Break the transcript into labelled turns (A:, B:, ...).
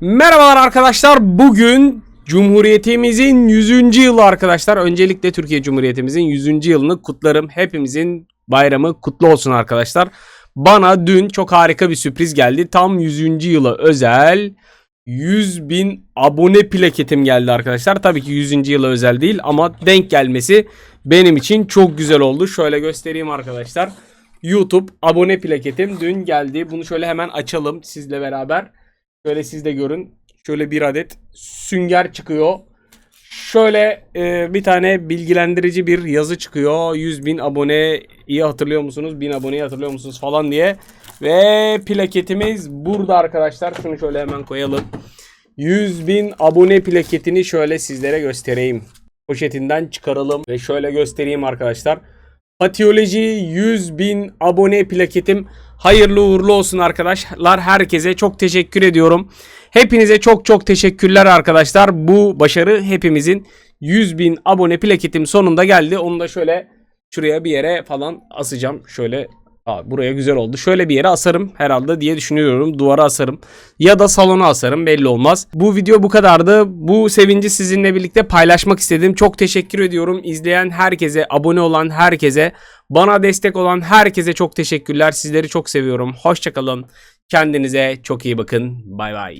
A: Merhabalar arkadaşlar. Bugün Cumhuriyetimizin 100. yılı arkadaşlar. Öncelikle Türkiye Cumhuriyetimizin 100. yılını kutlarım. Hepimizin bayramı kutlu olsun arkadaşlar. Bana dün çok harika bir sürpriz geldi. Tam 100. yıla özel 100 bin abone plaketim geldi arkadaşlar. Tabii ki 100. yıla özel değil ama denk gelmesi benim için çok güzel oldu. Şöyle göstereyim arkadaşlar. YouTube abone plaketim dün geldi. Bunu şöyle hemen açalım sizle beraber. Şöyle siz de görün. Şöyle bir adet sünger çıkıyor. Şöyle e, bir tane bilgilendirici bir yazı çıkıyor. 100 bin aboneyi hatırlıyor musunuz? 1000 aboneyi hatırlıyor musunuz falan diye. Ve plaketimiz burada arkadaşlar. Şunu şöyle hemen koyalım. 100 bin abone plaketini şöyle sizlere göstereyim. Poşetinden çıkaralım ve şöyle göstereyim arkadaşlar. Patiyoloji 100 bin abone plaketim hayırlı uğurlu olsun arkadaşlar. Herkese çok teşekkür ediyorum. Hepinize çok çok teşekkürler arkadaşlar. Bu başarı hepimizin 100 bin abone plaketim sonunda geldi. Onu da şöyle şuraya bir yere falan asacağım. Şöyle Aa, buraya güzel oldu. Şöyle bir yere asarım herhalde diye düşünüyorum. Duvara asarım. Ya da salona asarım belli olmaz. Bu video bu kadardı. Bu sevinci sizinle birlikte paylaşmak istedim. Çok teşekkür ediyorum. İzleyen herkese, abone olan herkese, bana destek olan herkese çok teşekkürler. Sizleri çok seviyorum. Hoşçakalın. Kendinize çok iyi bakın. Bay bay.